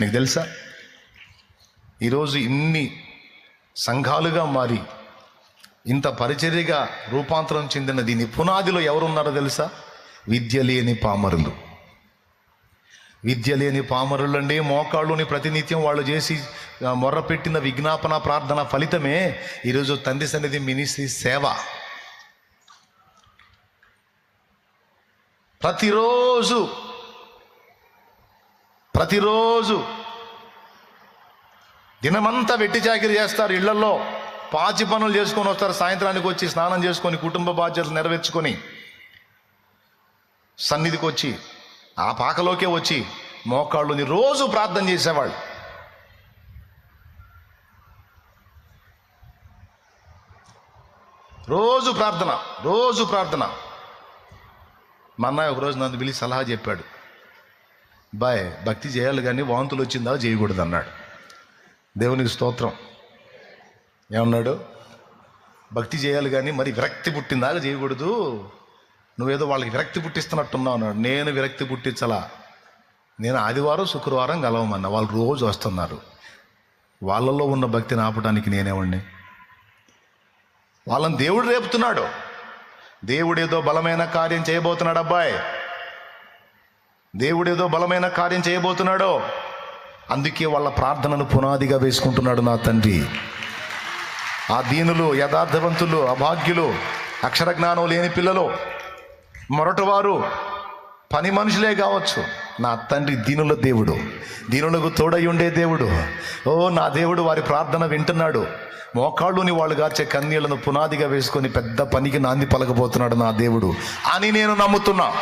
నీకు తెలుసా? ఈరోజు ఇన్ని సంఘాలుగా మారి ఇంత పరిచర్యగా రూపాంతరం చెందిన దీని పునాదిలో ఎవరున్నారో తెలుసా? విద్య లేని పామరులు. విద్య లేని పామరులండి మోకాళ్ళుని ప్రతినిత్యం వాళ్ళు చేసి మొర్రపెట్టిన విజ్ఞాపన ప్రార్థన ఫలితమే ఈరోజు తండ్రి సన్నిధి మినిస్ట్రీ సేవ. ప్రతిరోజు ప్రతిరోజు దినమంతా వెట్టి చాకిరి చేస్తారు ఇళ్ళలో పాచి పనులు చేసుకొని వస్తారు. సాయంత్రానికి వచ్చి స్నానం చేసుకొని కుటుంబ బాధ్యతలు నెరవేర్చుకొని సన్నిధికి వచ్చి ఆ పాకలోకే వచ్చి మోకాళ్ళుని రోజు ప్రార్థన చేసేవాళ్ళు. రోజు ప్రార్థన రోజు ప్రార్థన. మా అన్నయ్య ఒకరోజు నన్ను పిలిచి సలహా చెప్పాడు. బాయ్ భక్తి చేయాలి కానీ వాంతులు వచ్చిందా చేయకూడదు అన్నాడు. దేవునికి స్తోత్రం. ఏమన్నాడు? భక్తి చేయాలి కానీ మరి విరక్తి పుట్టిందాక చేయకూడదు. నువ్వేదో వాళ్ళకి విరక్తి పుట్టిస్తున్నట్టున్నావు అన్నాడు. నేను విరక్తి పుట్టించలా. నేను ఆదివారం శుక్రవారం కలవమన్నా. వాళ్ళు రోజు వస్తున్నారు. వాళ్ళల్లో ఉన్న భక్తిని ఆపడానికి నేనేవాడిని. వాళ్ళని దేవుడు రేపుతున్నాడు. దేవుడేదో బలమైన కార్యం చేయబోతున్నాడు అబ్బాయి. దేవుడు ఏదో బలమైన కార్యం చేయబోతున్నాడో. అందుకే వాళ్ళ ప్రార్థనను పునాదిగా వేసుకుంటున్నాడు నా తండ్రి. ఆ దీనులు యథార్థవంతులు అభాగ్యులు అక్షర జ్ఞానం లేని పిల్లలు మొరటవారు పని మనుషులే కావచ్చు. నా తండ్రి దీనుల దేవుడు దీనులకు తోడై ఉండే దేవుడు. ఓ నా దేవుడు వారి ప్రార్థన వింటున్నాడు. మోకాళ్ళుని వాళ్ళు గార్చే కన్నీళ్ళను పునాదిగా వేసుకొని పెద్ద పనికి నాంది పలకబోతున్నాడు నా దేవుడు. అని నేను నమ్ముతున్నా.